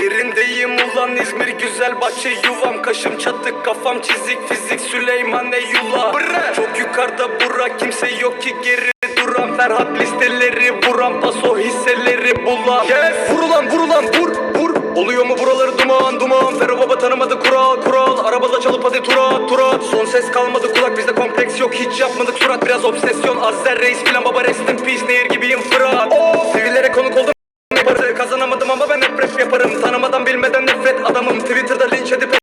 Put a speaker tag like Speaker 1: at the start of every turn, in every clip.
Speaker 1: Yerindeyim ulan İzmir güzel bahçe yuvam. Kaşım çatık kafam çizik fizik. Süleyman Bre. Çok yukarıda bura kimse yok ki geri duran. Ferhat listeleri vuran paso hisseleri bulan. Yes. Vurulan vurulan vur vur Oluyor mu buraları duman duman? Ferro baba tanımadı kural kural. Arabada çalıp hadi turat turat Son ses kalmadı kulak bizde kompleks yok. Hiç yapmadık surat biraz obsesyon. Azzer reis filan baba rest in peace Nehir gibiyim Fırat. Oh. Sivillere konuk oldum Yaparı kazanamadım ama ben hep rap yaparım. Tanımadan bilmeden nefret adamım. Twitter'da linç edip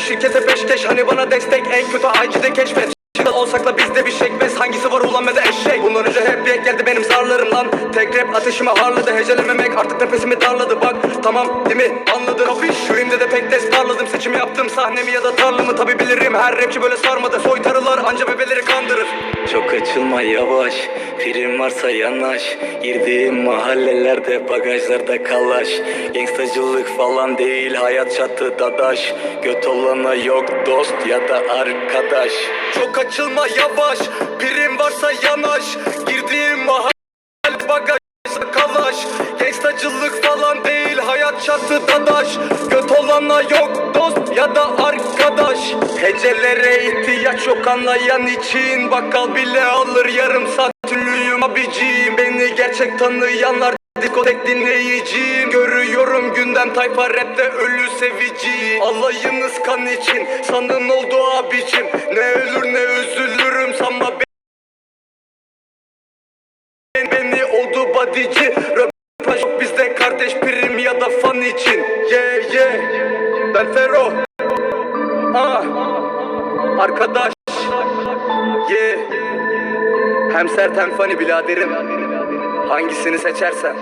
Speaker 1: şirkete peşkeş. Hani bana destek En kötü IG'de keşfet Şimdi olsak da bizde bir şekmez Hangisi var ulan ve de eşek? Bundan önce hep bir ek geldi benim zarlarım lan. Tek rap ateşimi harladı Hecelememek. Artık nefesimi darladı Bak. Tamam değil mi? Anladın. Rimde de pek des parladım. Seçimi yaptım sahnemi ya da tarlamı. Tabi bilirim her rapçi böyle sarmadı. Soytarılar anca bebeleri kandırır.
Speaker 2: Çok açılma yavaş Prim varsa yanaş Girdiğim mahallelerde bagajlarda kalaş. Gangstacılık falan değil hayat çatı dadaş. Göt olana yok dost ya da arkadaş.
Speaker 1: Çok açılma yavaş Prim varsa yanaş. Girdiğim mahalle bagaj kalaş. Gangstacılık falan değil hayat çatı dadaş. Göt olana yok dost ya da arkadaş. Hecelere ihtiyaç yok anlayan için Bakkal bile alır yarım saat ünlüyüm abicim Beni gerçek tanıyanlar Dikotek dinleyiciyim. Görüyorum gündem tayfa rapte ölü sevici Alayınız kan için sanın oldu abicim. Ne ölür ne üzülürüm sanma ben Beni oldu badici. Röportaj bizde kardeş prim ya da fan için. Yeah yeah. Ben Fero. Ah. Arkadaş. Yeah Hem sert hem funny biraderim. Hangisini seçersen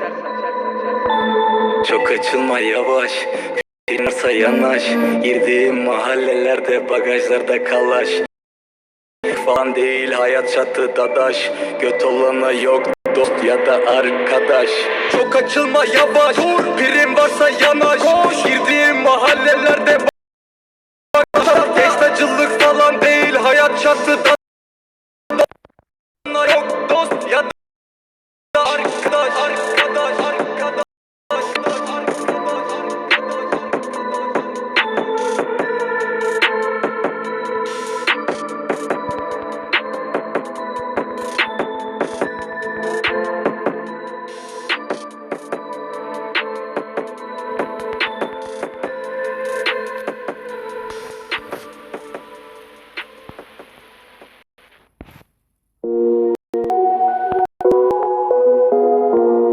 Speaker 2: Çok açılma yavaş. Varsa yanaş. Girdiğim mahallelerde bagajlarda kalaş. Falan değil hayat çatı dadaş. Göt olana yok dost ya da arkadaş.
Speaker 1: Çok açılma yavaş. Prim varsa yanaş. Koş. Girdiğim mahallelerde